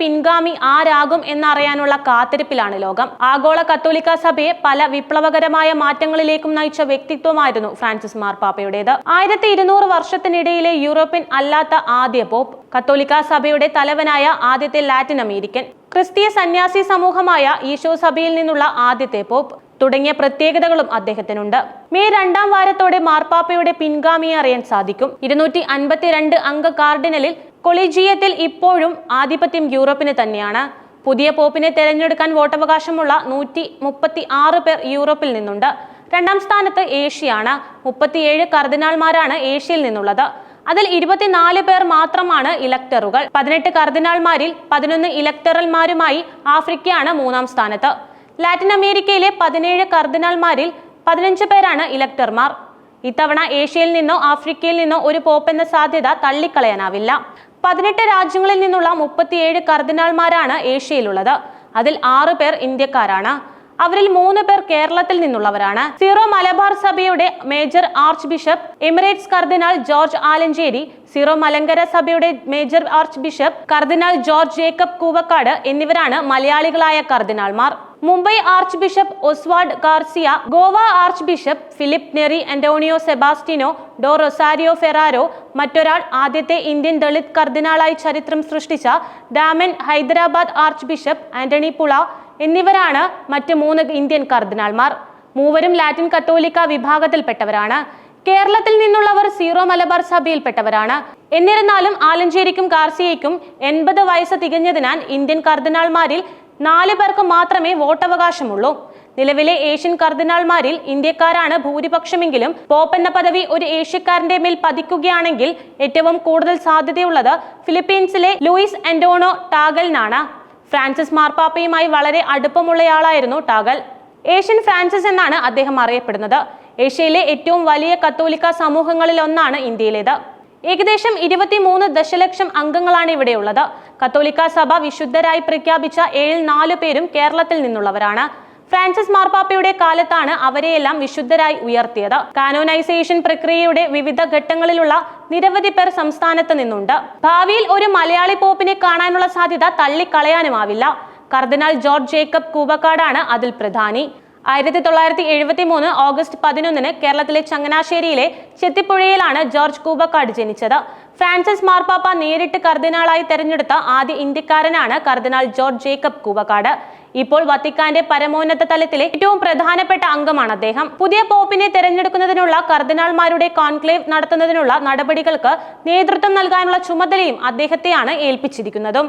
പിൻഗാമി ആരാകും എന്നറിയാനുള്ള കാത്തിരിപ്പിലാണ് ലോകം. ആഗോള കത്തോലിക്ക സഭയെ പല വിപ്ലവകരമായ മാറ്റങ്ങളിലേക്കും നയിച്ച വ്യക്തിത്വമായിരുന്നു ഫ്രാൻസിസ് മാർപ്പാപ്പയുടേത് ആയിരത്തി ഇരുന്നൂറ് വർഷത്തിനിടയിലെ യൂറോപ്യൻ അല്ലാത്ത ആദ്യ പോപ്പ് കത്തോലിക്ക സഭയുടെ തലവനായ ആദ്യത്തെ ലാറ്റിൻ അമേരിക്കൻ ക്രിസ്തീയ സന്യാസി സമൂഹമായ ഈശോ സഭയിൽ നിന്നുള്ള ആദ്യത്തെ പോപ്പ് തുടങ്ങിയ പ്രത്യേകതകളും അദ്ദേഹത്തിനുണ്ട്. മെയ് രണ്ടാം വാരത്തോടെ മാർപ്പാപ്പയുടെ പിൻഗാമിയെ അറിയാൻ സാധിക്കും. ഇരുന്നൂറ്റി അൻപത്തിരണ്ട് അംഗ കാർഡിനലിൽ കൊളീജിയത്തിൽ ഇപ്പോഴും ആധിപത്യം യൂറോപ്പിന് തന്നെയാണ്. പുതിയ പോപ്പിനെ തെരഞ്ഞെടുക്കാൻ വോട്ടവകാശമുള്ള നൂറ്റി മുപ്പത്തി ആറ് പേർ യൂറോപ്പിൽ നിന്നുണ്ട്. രണ്ടാം സ്ഥാനത്ത് ഏഷ്യയാണ്. മുപ്പത്തിയേഴ് കർദിനാൾമാരാണ് ഏഷ്യയിൽ നിന്നുള്ളത്. അതിൽ ഇരുപത്തിനാല് പേർ മാത്രമാണ് ഇലക്ടറുകൾ. പതിനെട്ട് കർദിനാൾമാരിൽ പതിനൊന്ന് ഇലക്ടറൽമാരുമായി ആഫ്രിക്കയാണ് മൂന്നാം സ്ഥാനത്ത്. ലാറ്റിൻ അമേരിക്കയിലെ പതിനേഴ് കർദിനാൾമാരിൽ പതിനഞ്ച് പേരാണ് ഇലക്ടർമാർ. ഇത്തവണ ഏഷ്യയിൽ നിന്നോ ആഫ്രിക്കയിൽ നിന്നോ ഒരു പോപ്പ് എന്ന സാധ്യത തള്ളിക്കളയാനാവില്ല. പതിനെട്ട് രാജ്യങ്ങളിൽ നിന്നുള്ള മുപ്പത്തിയേഴ് കർദിനാൾമാരാണ് ഏഷ്യയിലുള്ളത്. അതിൽ ആറ് പേർ ഇന്ത്യക്കാരാണ്. അവരിൽ മൂന്ന് പേർ കേരളത്തിൽ നിന്നുള്ളവരാണ്. സീറോ മലബാർ സഭയുടെ മേജർ ആർച്ച് ബിഷപ്പ് എമിറേറ്റ്സ് കർദിനാൾ ജോർജ് ആലഞ്ചേരി സീറോ മലങ്കര സഭയുടെ മേജർ ആർച്ച് ബിഷപ്പ് കർദിനാൾ ജോർജ് ജേക്കബ് കൂവക്കാട് എന്നിവരാണ് മലയാളികളായ കർദിനാൾമാർ. Mumbai archbishop Oswald Gracias Goa archbishop Filipe Neri Antonio Sebastiao do Rosario Ferrao മറ്റൊരാൾ ആദ്യത്തെ ഇന്ത്യൻ ദളിത് കർദിനാളായി ചരിത്രം സൃഷ്ടിച്ച ഡാമൻ ഹൈദരാബാദ് ആർച്ച് ബിഷപ്പ് ആന്റണി പുള എന്നിവരാണ് മറ്റ് മൂന്ന് ഇന്ത്യൻ കർദിനാൾമാർ. മൂവരും ലാറ്റിൻ കത്തോലിക്ക വിഭാഗത്തിൽപ്പെട്ടവരാണ്. കേരളത്തിൽ നിന്നുള്ളവർ സീറോ മലബാർ സഭയിൽപ്പെട്ടവരാണ്. എന്നിരുന്നാലും ആലഞ്ചേരിക്കും കാർസിയയ്ക്കും എൺപത് വയസ്സ് തികഞ്ഞതിനാൽ ഇന്ത്യൻ കർദിനാൾമാരിൽ നാല് പേർക്ക് മാത്രമേ വോട്ടവകാശമുള്ളൂ. നിലവിലെ ഏഷ്യൻ കർദിനാൾമാരിൽ ഇന്ത്യക്കാരാണ് ഭൂരിപക്ഷമെങ്കിലും പോപ്പ് എന്ന പദവി ഒരു ഏഷ്യക്കാരന്റെ മേൽ പതിക്കുകയാണെങ്കിൽ ഏറ്റവും കൂടുതൽ സാധ്യതയുള്ളത് ഫിലിപ്പീൻസിലെ ലൂയിസ് ആന്റോണോ ടാഗലിനാണ്. ഫ്രാൻസിസ് മാർപ്പാപ്പയുമായി വളരെ അടുപ്പമുള്ളയാളായിരുന്നു ടാഗൽ. ഏഷ്യൻ ഫ്രാൻസിസ് എന്നാണ് അദ്ദേഹം അറിയപ്പെടുന്നത്. ഏഷ്യയിലെ ഏറ്റവും വലിയ കത്തോലിക്ക സമൂഹങ്ങളിൽ ഒന്നാണ് ഇന്ത്യയിലേത്. ഏകദേശം ഇരുപത്തിമൂന്ന് ദശലക്ഷം അംഗങ്ങളാണ് ഇവിടെയുള്ളത്. കത്തോലിക്ക സഭ വിശുദ്ധരായി പ്രഖ്യാപിച്ച ഏഴിൽ നാല് പേരും കേരളത്തിൽ നിന്നുള്ളവരാണ്. ഫ്രാൻസിസ് മാർപ്പാപ്പയുടെ കാലത്താണ് അവരെയെല്ലാം വിശുദ്ധരായി ഉയർത്തിയത്. കാനോനൈസേഷൻ പ്രക്രിയയുടെ വിവിധ ഘട്ടങ്ങളിലുള്ള നിരവധി പേർ സംസ്ഥാനത്ത് നിന്നുണ്ട്. ഭാവിയിൽ ഒരു മലയാളി പോപ്പിനെ കാണാനുള്ള സാധ്യത തള്ളിക്കളയാനുമാവില്ല. കർദിനാൾ ജോർജ് ജേക്കബ് കൂവക്കാടാണ് അതിൽ പ്രധാനി. ആയിരത്തി തൊള്ളായിരത്തി എഴുപത്തി മൂന്ന് ഓഗസ്റ്റ് പതിനൊന്നിന് കേരളത്തിലെ ചങ്ങനാശ്ശേരിയിലെ ചെത്തിപ്പുഴയിലാണ് ജോർജ് കൂബക്കാട് ജനിച്ചത്. ഫ്രാൻസിസ് മാർപ്പാപ്പ നേരിട്ട് കർദിനാളായി തെരഞ്ഞെടുത്ത ആദ്യ ഇന്ത്യക്കാരനാണ് കർദിനാൾ ജോർജ് ജേക്കബ് കൂബക്കാട്. ഇപ്പോൾ വത്തിക്കാന്റെ പരമോന്നത തലത്തിലെ ഏറ്റവും പ്രധാനപ്പെട്ട അംഗമാണ് അദ്ദേഹം. പുതിയ പോപ്പിനെ തെരഞ്ഞെടുക്കുന്നതിനുള്ള കർദിനാൾമാരുടെ കോൺക്ലേവ് നടത്തുന്നതിനുള്ള നടപടികൾക്ക് നേതൃത്വം നൽകാനുള്ള ചുമതലയും അദ്ദേഹത്തെയാണ് ഏൽപ്പിച്ചിരിക്കുന്നതും.